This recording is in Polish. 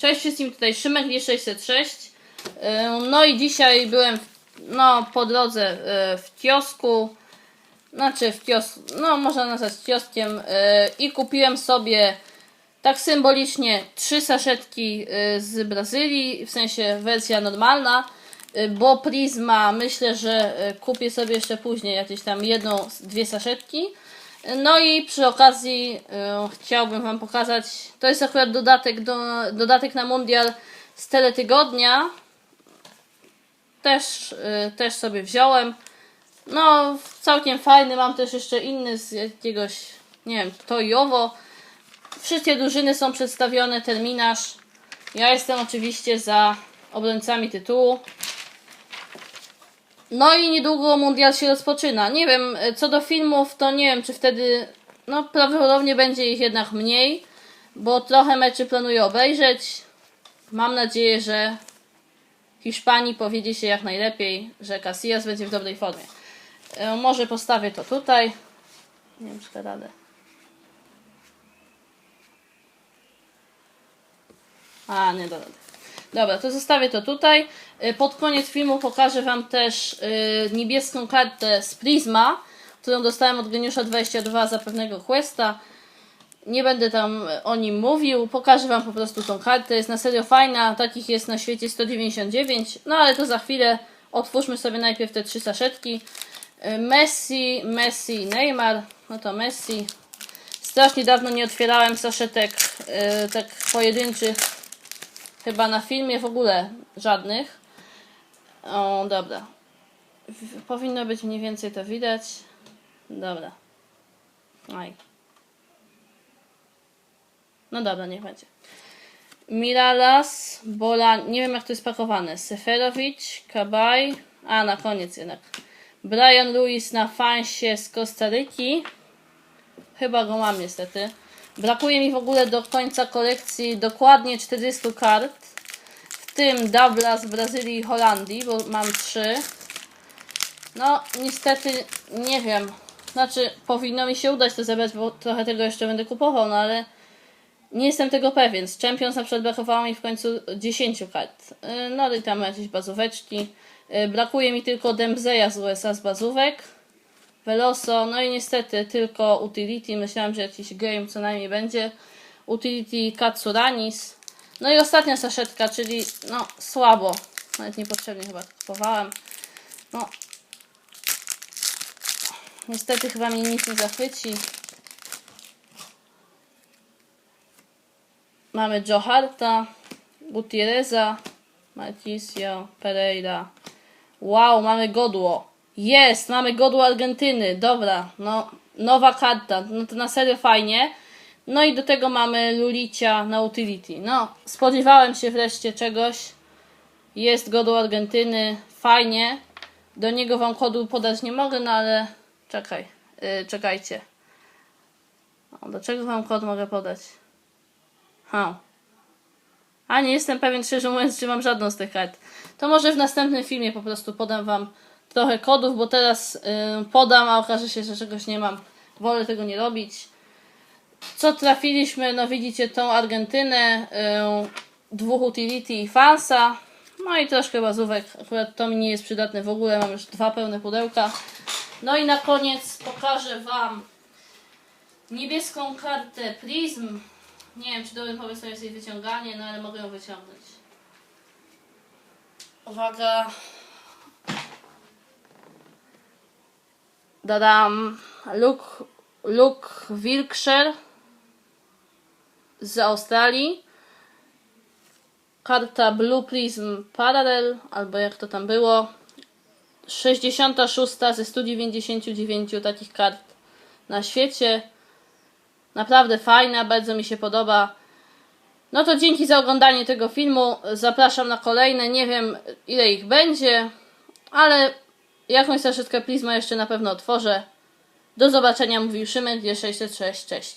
Cześć wszystkim, tutaj Szymek G606. Yy, No i dzisiaj byłem w- no, po drodze yy, w kiosku. Znaczy w kiosku, no można nazwać kioskiem. yy, I kupiłem sobie tak symbolicznie trzy saszetki yy, z Brazylii, w sensie wersja normalna. Bo Prisma myślę, że kupię sobie jeszcze później jakieś tam jedną, dwie saszetki. No i przy okazji e, chciałbym Wam pokazać, to jest akurat dodatek, do, dodatek na mundial z teletygodnia. Też, e, też sobie wziąłem. No, całkiem fajny. Mam też jeszcze inny z jakiegoś, nie wiem, Toyowo. Wszystkie drużyny są przedstawione, terminarz. Ja jestem oczywiście za obrońcami tytułu. No i niedługo mundial się rozpoczyna. Nie wiem, co do filmów, to nie wiem, czy wtedy, no prawdopodobnie będzie ich jednak mniej, bo trochę meczy planuję obejrzeć. Mam nadzieję, że Hiszpanii powiedzie się jak najlepiej, że Casillas będzie w dobrej formie. E, Może postawię to tutaj. Nie wiem, czy da radę. A, nie da rady. Dobra, to zostawię to tutaj. Y, Pod koniec filmu pokażę Wam też y, niebieską kartę z Prisma, którą dostałem od Geniusza 22 za pewnego questa. Nie będę tam o nim mówił, pokażę Wam po prostu tą kartę. Jest na serio fajna, takich jest na świecie 199, no ale to za chwilę. Otwórzmy sobie najpierw te trzy saszetki. Y, Messi, Messi, Neymar. No to Messi. Strasznie dawno nie otwierałem saszetek y, tak pojedynczych Chyba na filmie w ogóle żadnych. O, dobra. Powinno być mniej więcej to widać. Dobra. Aj. No dobra, niech będzie. Miralas, Bola, nie wiem jak to jest pakowane. Seferowicz, Kabaj, a na koniec jednak. Brian Lewis na fansie z Kostaryki. Chyba go mam niestety. Brakuje mi w ogóle do końca kolekcji dokładnie 40 kart. W tym dubla z Brazylii i Holandii, bo mam 3. No, niestety nie wiem. Znaczy, powinno mi się udać to zebrać, bo trochę tego jeszcze będę kupował, no ale nie jestem tego pewien. Z Champions na przykład brakowało mi w końcu 10 kart. Yy, No i tam jakieś bazóweczki. Yy, Brakuje mi tylko Dembzeya z USA z bazówek. Veloso, no i niestety tylko Utility, myślałem, że jakiś game co najmniej będzie. Utility Katsuranis. No i ostatnia saszetka, czyli no słabo. Nawet niepotrzebnie chyba kupowałem. No. Niestety chyba mnie nic nie zachwyci. Mamy Joe Harta, Gutierreza, Marcisio, Pereira. Wow, mamy Godło. Jest, mamy Godło Argentyny. Dobra, no nowa karta. No to na serio fajnie. No i do tego mamy Lulicia na utility. No, spodziewałem się wreszcie czegoś. Jest Godło Argentyny. Fajnie. Do niego wam kodu podać nie mogę, no ale czekaj. Yy, czekajcie. O, do czego wam kod mogę podać? Ha. A nie jestem pewien, szczerze mówiąc, czy mam żadną z tych kart. To może w następnym filmie po prostu podam Wam trochę kodów, bo teraz y, podam, a okaże się, że czegoś nie mam. Wolę tego nie robić. Co trafiliśmy? No widzicie tą Argentynę, y, dwóch utility i fansa. No i troszkę bazówek. Akurat to mi nie jest przydatne w ogóle. Mam już dwa pełne pudełka. No i na koniec pokażę Wam niebieską kartę Prism. Nie wiem, czy dobrym pomysłem jest jej wyciąganie, no ale mogę ją wyciągnąć. Uwaga. Dodam Luke, Luke Wilkshire z Australii. Karta Blue Prism Parallel, albo jak to tam było. 66 ze 199 takich kart na świecie. Naprawdę fajna, bardzo mi się podoba. No to dzięki za oglądanie tego filmu. Zapraszam na kolejne. Nie wiem ile ich będzie, ale jakąś saszetkę Prisma jeszcze na pewno otworzę. Do zobaczenia, mówił Szymek, 606. Cześć.